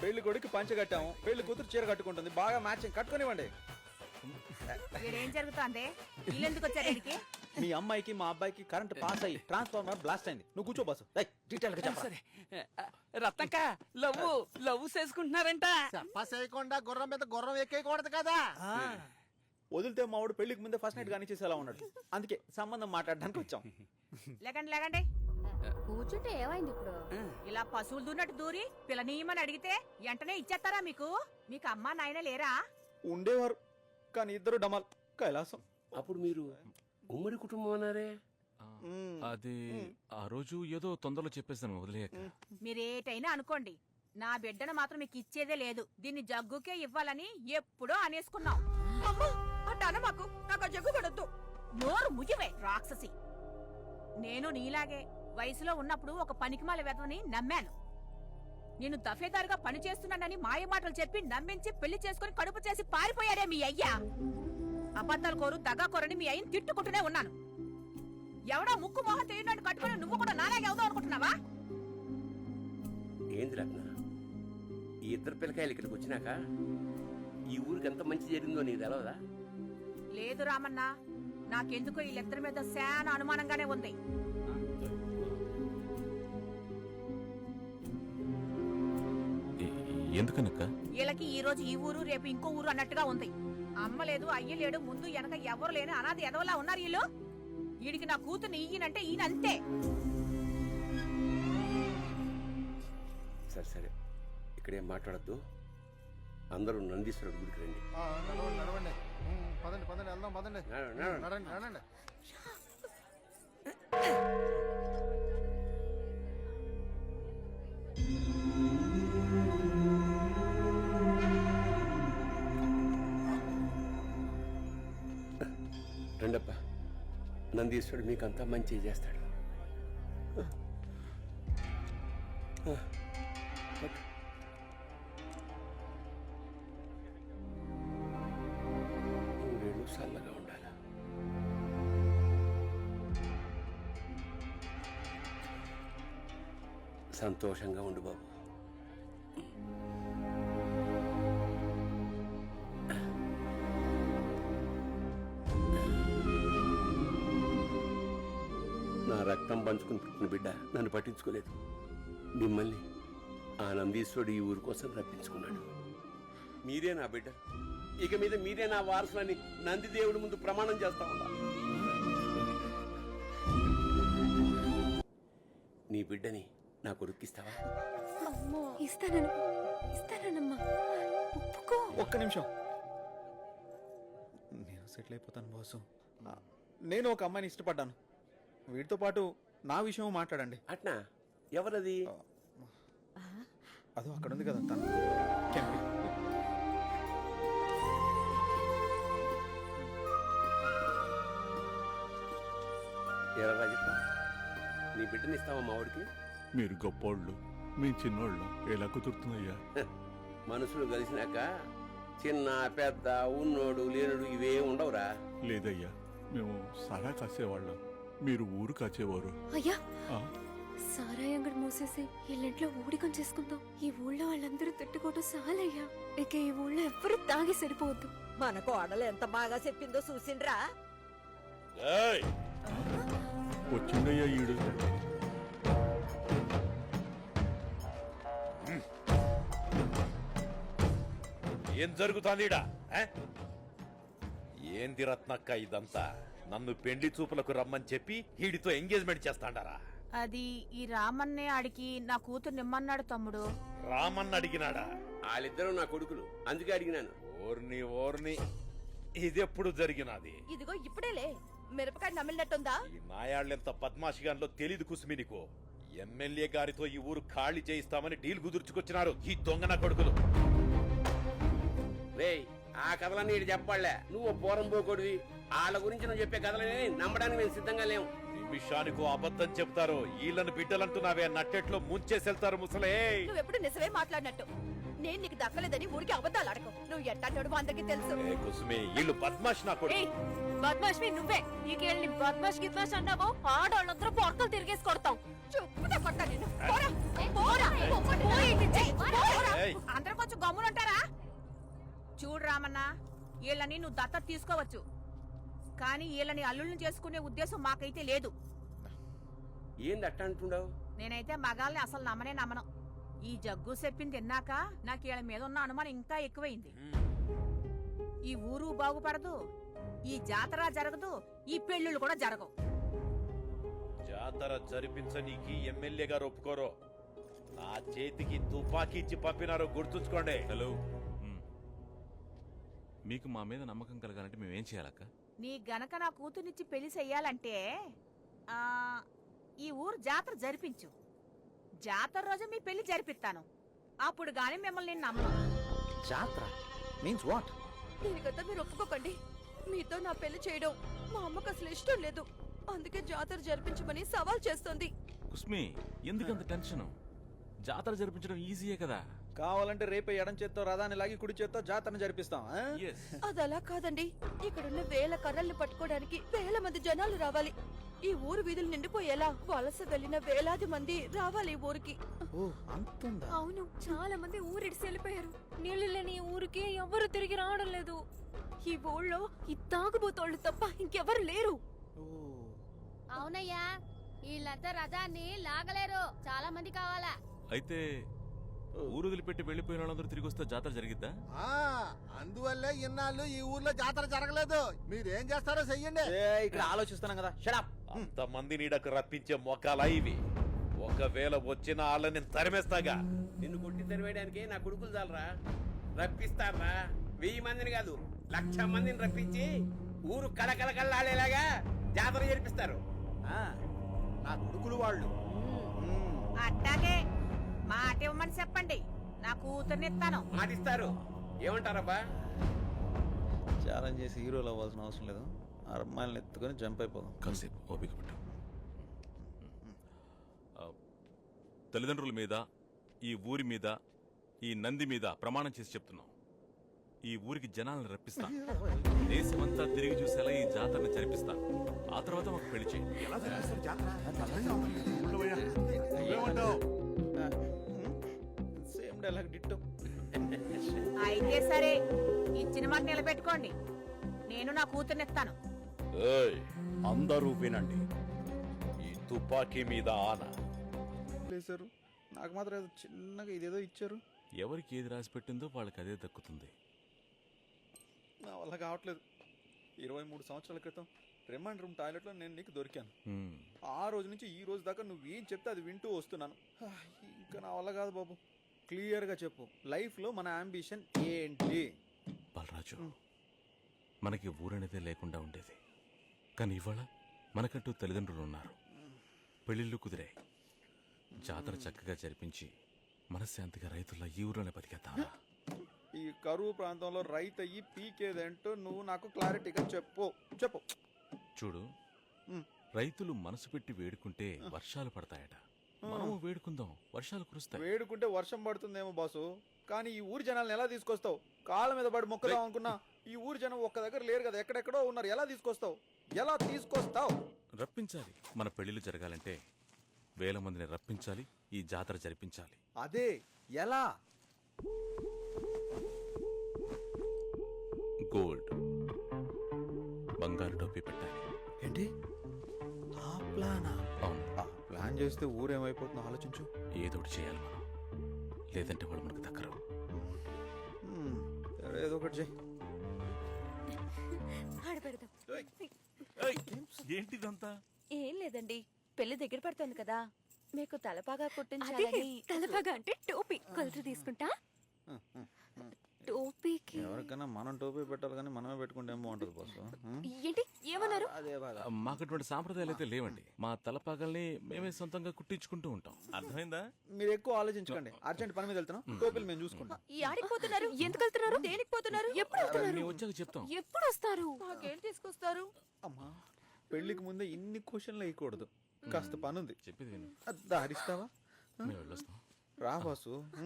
పెళ్ళి కొడుకు పంచ కట్టాము పెళ్ళి కూతురు చీర కట్టుకుంటుంది బాగా మ్యాచింగ్ కట్టుకునివ్వండి. ఏం జరుగుతోంది? వీళ్ళెందుకు వచ్చారు ఇక్కడికి? మీ అమ్మాయికి మా అబ్బాయికి కరెంట్ పాస్ అయ్యి ట్రాన్స్ఫార్మర్ బ్లాస్ట్ అయింది. నువ్వు కూర్చో బాసు. డీటెయిల్గా చెప్పరా. సరే రత్నక్క లవ్ లవ్ చేసుకుంటున్నారంట. చెప్ప చేయకుండా గుర్రం మీద గుర్రం ఎక్కేయకూడదు కదా. వదిలితే మా వాడు పెళ్ళికి ముందే ఫస్ట్ నైట్ కానీ చేసేలా ఉన్నాడు. అందుకే సంబంధం మాట్లాడడానికి వచ్చాం. లేకండి లేకండి. కూర్చుంటే ఏమైంది ఇప్పుడు? ఇలా పశువులు దూన్నట్టు దూరి పిల్లనీయమని అడిగితే వెంటనే ఇచ్చేస్తారా మీకు? మీకు అమ్మా నాయన లేరా? ఉండేవారు కానీ ఇద్దరు డమాల్ కైలాసం. అప్పుడు మీరు ఉమ్మడి కుటుంబం అన్నారే? అది ఆ రోజు ఏదో తొందరలో చెప్పేసాను వదిలేయక. మీరేటైనా అనుకోండి నా బిడ్డను మాత్రం మీకు ఇచ్చేదే లేదు. దీన్ని జగ్గుకే ఇవ్వాలని ఎప్పుడో అనేసుకున్నాం. అమ్మో, అట్ట అనమాకు నాకు జగ్గు పడద్దు. నోరు ముయ్యవే రాక్షసి. నేను నీలాగే వయసులో ఉన్నప్పుడు ఒక పనికిమాల వెధవని నమ్మాను. నేను దఫేదారుగా పని చేస్తున్నానని మాయ మాటలు చెప్పి నమ్మించి పెళ్ళి చేసుకుని కడుపు చేసి పారిపోయాడే మీ అయ్యా. అబద్ధాలు కోరు దగా కోరని మీ అయ్యని తిట్టుకుంటూనే ఉన్నాను. ఎవడో ముక్కు మొహం తెలియనట్టు కట్టుకుని నువ్వు కూడా నాలాగే అవుదాం అనుకుంటున్నావా? ఏంది రత్న? ఈ ఇద్దరు పిల్లకాయలు ఇక్కడికి వచ్చినాక ఈ ఊరికి ఎంత మంచి జరిగిందో నీకు తెలవదా? లేదు రామన్న నాకెందుకో ఈ లెత్తర మీద శాన అనుమానంగానే ఉంది. ఎందుకనక్క? వీళ్ళకి ఈ రోజు ఈ ఊరు రేపు ఇంకో ఊరు అన్నట్టుగా ఉంది. అమ్మ లేదు అయ్య లేడు ముందు వెనక ఎవరు లేని అనాది ఎదవలా ఉన్నారు వీళ్ళు? వీడికి నా కూతుర్ని ఈయనంటే ఈయన అంతే సరే సరే. ఇక్కడేం మాట్లాడద్దు. అందరూ నందీశ్వరుడు గుడికి రండి. ఆ, నడవండి పదండి పదండి వెళ్దాం పదండి. నడవండి, నడవండి. నందీశ్వరుడు మీకు మంచి చేస్తాడు. చల్లగా ఉండాలి? సంతోషంగా ఉండు బాబు. పంచుకుని పుట్టిన బిడ్డ నన్ను పట్టించుకోలేదు. మిమ్మల్ని ఆ నందీశ్వరుడు ఈ ఊరి కోసం రప్పించుకున్నాడు. మీరే నా బిడ్డ. ఇక మీద మీరే నా వారసులని నంది దేవుడి ముందు ప్రమాణం చేస్తా ఉన్నా నీ బిడ్డని నా కొడుక్కిస్తావా ఇస్తానను. ఇస్తానమ్మా ఒప్పుకో. ఒక్క నిమిషం. నేను సెటిల్ అయిపోతాను బాసు. నేను ఒక అమ్మాయిని ఇష్టపడ్డాను. వీటితో పాటు నా విషయం మాట్లాడండి. అట్నా? ఎవరది? అదో అక్కడ ఉంది కదా తను. కెంపి. ఎరా రాజప్ప నీ బిడ్డని ఇస్తావా మా వాడికి? మీరు గొప్పోళ్ళు మీ చిన్నోళ్ళు ఎలా కుదురుతుందయ్యా మనుషులు కలిసినాక చిన్న పెద్ద ఉన్నోడు లేనుడు ఇవే ఉండవురా. లేదయ్యా మేము సరా కాసేవాళ్ళం. మీరు ఊరు కాచేవారు. అయ్యా! ఆ, సారాయి అంగడి మూసేసి ఇల్లింట్లో ఊడికం చేసుకుందాం. ఈ ఊళ్ళో వాళ్ళందరూ తిట్టుకోవటం చాలయ్యా ఇక ఈ ఊళ్ళో ఎవ్వరూ తాగి సరిపోవద్దు. మన కోడలు ఎంత బాగా చెప్పిందో చూసిండ్రా. వచ్చిందయ్యా ఈడు. ఏం జరుగుతోంది ఈడ ఆ? ఏంది రత్నక్క ఇదంతా? నన్ను పెండ్లి చూపులకు రమ్మని చెప్పి వీడితో ఎంగేజ్మెంట్ చేస్తాండారా? అది ఈ రామన్నే ఆడికి నా కూతురు నిమ్మన్నాడు తమ్ముడు. రామన్న అడిగినాడా? వాళ్ళిద్దరూ నా కొడుకులు. అందుకే అడిగినాను. ఓర్ని ఓర్ని. ఇదెప్పుడు జరిగినది? ఇదిగో ఇప్పుడేలే. మిరపకాయ నమిలినట్టుందా? ఈ నాయాళ్ళెంత పద్మాషిగాన్లో తెలీదు కుసుమి నీకు. ఎమ్మెల్యే గారితో ఈ ఊరు ఖాళీ చేయిస్తామని డీల్ కుదుర్చుకొచ్చినారు ఈ దొంగ నా కొడుకులు. రేయ్ ఆ కథలన్నీ ఇటు చెప్పాలే నువ్వు పోరం పోకొడివి. వాళ్ళ గురించి నువ్వు చెప్పే కథలని నమ్మడానికి మేము సిద్ధంగా లేవు నిమిషానికి అబద్ధం చెప్తారు వీళ్ళని బిడ్డలంటున్నావే నట్టెట్లో ముంచేసెళ్తారు ముసలే. నువ్వెప్పుడు నిజమే మాట్లాడినట్టు. నేను నీకు దక్కలేదని ఊరికి అబద్ధాలు ఆడకు. నువ్వు ఎట్టన్నాడు అందరికీ తెలుసు. ఏ కుసుమి వీళ్ళు పద్మాషి నా బద్మాష్మి నువ్వే. నీకేళ్ళని బద్మాష్ గిద్మాష్ అన్నావో ఆడవాళ్ళందరూ పొరకలు తిరిగేసి కొడతాం. చెప్పుదా కొట్టా నిన్ను. పోరా. పోరా. పోయి ఏయ్, రామన్నా వీళ్ళని నువ్వు దత్త తీసుకోవచ్చు. కానీ వీళ్ళని అల్లుళ్ళని చేసుకునే ఉద్దేశం మాకైతే లేదు. ఏంది అట్ట అంటుండవు? నేనైతే మగాల్ని అసలు నమ్మనే నమ్మను. ఈ జగ్గు చెప్పింది తిన్నాక నాకు వీళ్ళ మీద ఉన్న అనుమానం ఇంకా ఎక్కువైంది. ఈ ఊరు బాగుపడదు ఈ జాతర జరగదు ఈ పెళ్ళిళ్ళు కూడా జరగవు. జాతర జరిపించనీకి ఎమ్మెల్యే గారు ఒప్పుకోరు. నా చేతికి తుపాకీ ఇచ్చి పంపినారో గుర్తుంచుకోండి. హలో. మీకు మా మీద నమ్మకం కలగాలంటే మేమేం చేయాలక్క? నీ గనక నా కూతుర్నిచ్చి పెళ్ళి చెయ్యాలంటే ఆ ఈ ఊరు జాతర జరిపించు. జాతర రోజు మీ పెళ్ళి జరిపిస్తాను. అప్పుడు గాని మిమ్మల్ని నేను నమ్మను. జాత్ర? మీన్స్ వాట్ దీనికంతా మీరు ఒప్పుకోకండి. మీతో నా పెళ్ళి చేయడం మా అమ్మకు అసలు ఇష్టం లేదు. అందుకే జాతర జరిపించమని సవాల్ చేస్తోంది. కుస్మి ఎందుకంత టెన్షన్? జాతర జరిపించడం ఈజీయే కదా. కావాలంటే రేపే ఎడం చేత్తో రథాన్ని లాగి కుడి చేత్తో జాతరను జరిపిస్తాం ఆ? అది అలా కాదండి. ఇక్కడున్న వేల కర్రల్ని పట్టుకోవడానికి వేల మంది జనాలు రావాలి. ఈ ఊరు వీధులు నిండిపోయేలా వలస వెళ్ళిన వేలాది మంది రావాలి ఈ ఊరికి. ఓ అంతుందా? అవును చాలా మంది ఊరిడిసి వెళ్ళిపోయారు. నీళ్ళు లేని ఈ ఊరికి ఎవరు తిరిగి రావడం లేదు. ఈ ఊళ్ళో ఈ తాగుబోతోళ్ళు తప్ప ఇంకెవరు లేరు. ఓ. అవునయ్యా వీళ్ళంతా రథాన్ని లాగలేరు. చాలా మంది కావాలా? అయితే ఊరు వదిలిపెట్టి వెళ్ళిపోయిన వాళ్ళందరూ తిరిగి వస్తే జాతర జరిగిద్దా? ఆ, అందువల్లే ఇన్నాళ్ళు ఈ ఊర్లో జాతర జరగలేదు. మీరేం చేస్తారో చెయ్యండి. ఏ, ఇక్కడ ఆలోచిస్తున్నాం కదా. షడప్ అంతమంది నీడకు రప్పించే మొక్కలా ఇవి. ఒకవేళ వచ్చిన వాళ్ళని తరిమేస్తాగా. నిన్ను కొట్టి తెరవేయడానికి నా కొడుకులు చాలరా. రప్పిస్తారా? వెయ్యి మందిని కాదు లక్ష మందిని రప్పించి ఊరు కళకళకళలాడేలాగా జాతర జరిపిస్తారు. నా కొడుకులు వాళ్ళు. అట్టాగే. మాట ఇవ్వమని చెప్పండి. నా కూతుర్నిస్తాను. మాటిస్తారు. ఏమంటారబ్బా? ఛాలెంజ్ చేసి హీరోలు అవ్వాల్సిన అవసరం లేదు. ఆ అమ్మాయిలను ఎత్తుకొని జంప్ అయిపోదాం. కాసేపు ఓపిక పట్టు. ఆ, తల్లిదండ్రుల మీద ఈ ఊరి మీద ఈ నంది మీద ప్రమాణం చేసి చెప్తున్నాం. ఈ ఊరికి జనాలను రప్పిస్తా. దేశమంతా తిరిగి చూసేలా ఈ జాతరని జరిపిస్తా. ఆ తర్వాత మాకు పెళ్ళి చేయండి. ఎలా జరిపిస్తారు జాతర? అర్థం. నువ్వేమంటావు డైలాగ్ డిట్టో అయితే సరే ఇచ్చిన మాట నిలబెట్టుకోండి. నేను నా కూతుర్నిస్తాను ఏయ్, అందరూ వినండి. ఈ తుపాకీ మీద ఆన. లేసారు నాకు మాత్రం ఏదో చిన్నగా ఇదేదో ఇచ్చారు. ఎవరికి ఏది రాసి పెట్టిందో వాళ్ళకి అదే దక్కుతుంది. నా వల్ల కావట్లేదు. ఇరవై మూడు సంవత్సరాల క్రితం రిమాండ్ రూమ్ టాయిలెట్లో నేను నీకు దొరికాను. ఆ రోజు నుంచి ఈ రోజు దాకా నువ్వు ఏం చెప్తే అది వింటూ వస్తున్నాను. ఇంకా నా వల్ల కాదు బాబు. క్లియర్గా చెప్పు. లైఫ్లో మన అంబిషన్ ఏంటి? బాలరాజు మనకి ఊరనేదే లేకుండా ఉండేది. కానీ ఇవాళ మనకంటూ తల్లిదండ్రులు ఉన్నారు. పెళ్ళిళ్ళు కుదిరాయి. జాతర చక్కగా జరిపించి మనశ్శాంతిగా రైతుల్లా ఈ ఊరిలోనే బతికేద్దామా? ఈ కరువు ప్రాంతంలో రైతు అయ్యి పీకేదేంటో నువ్వు నాకు క్లారిటీగా చెప్పు. చెప్పు. చూడు. రైతులు మనసు పెట్టి వేడుకుంటే వర్షాలు పడతాయట. మనము వేడుకుందాం. వర్షాలు కురుస్తాయి. వేడుకుంటే వర్షం పడుతుందేమో బాసు. కానీ ఈ ఊరి జనాలను ఎలా తీసుకొస్తావు? కాళ్ళ మీద పడి మొక్కదాం అనుకున్నా ఈ ఊరి జనం ఒక్క దగ్గర లేరు కదా ఎక్కడెక్కడో ఉన్నారు. ఎలా తీసుకొస్తావు? ఎలా తీసుకొస్తావు? రప్పించాలి. మన పెళ్ళిళ్ళు జరగాలంటే వేల మందిని రప్పించాలి ఈ జాతర జరిపించాలి. అదే ఎలా? గోల్డ్. బంగారు టోపీ పెట్టాలి. ఏంటి? ఆ ప్లానా? ప్లాన్ చేస్తే ఊరేమైపోతుందో ఆలోచించు. ఏదో ఒకటి చేయాలి మనం. లేదంటే వాళ్ళు మనకు సరే, ఏదో ఒకటి ఏంటిదంతా? ఏం లేదండి. పెళ్ళి దగ్గర పడుతుంది కదా. మీకు తలపాగా అదే కుట్టించాలని తలపాగా అంటే టోపీ. కొలత తీసుకుంటా? టోపీకి. ఎవరికైనా మనం టోపీ పెట్టాలి కానీ మనమే పెట్టుకుంటే ఏం బాగుంటుంది బాసు? ఏంటి? ఏమన్నారు? అదే బాగా మాకు అటువంటి సాంప్రదాయాలు అయితే లేవండి. మా తలపాగల్ని మేమే సొంతంగా కుట్టించుకుంటూ ఉంటాం. అర్థమైందా? మీరు ఎక్కువ ఆలోచించకండి. అర్జెంట్ పని మీద వెళ్తున్నాం. టోపీలు మేము చూసుకుంటాం. ఈ ఆడికి పోతున్నారు? ఎందుకు వెళ్తున్నారు? దేనికి పోతున్నారు? ఎప్పుడు వెళ్తున్నారు? మేము వచ్చాక చెప్తాం. ఎప్పుడు వస్తారు? నాకేం తీసుకొస్తారు? అమ్మా పెళ్ళికి ముందే ఇన్ని క్వశ్చన్లు వేయకూడదు. కాస్త పని ఉంది చెప్పేది విను. దారిస్తావా? మేము వెళ్ళొస్తాం. రా బాసు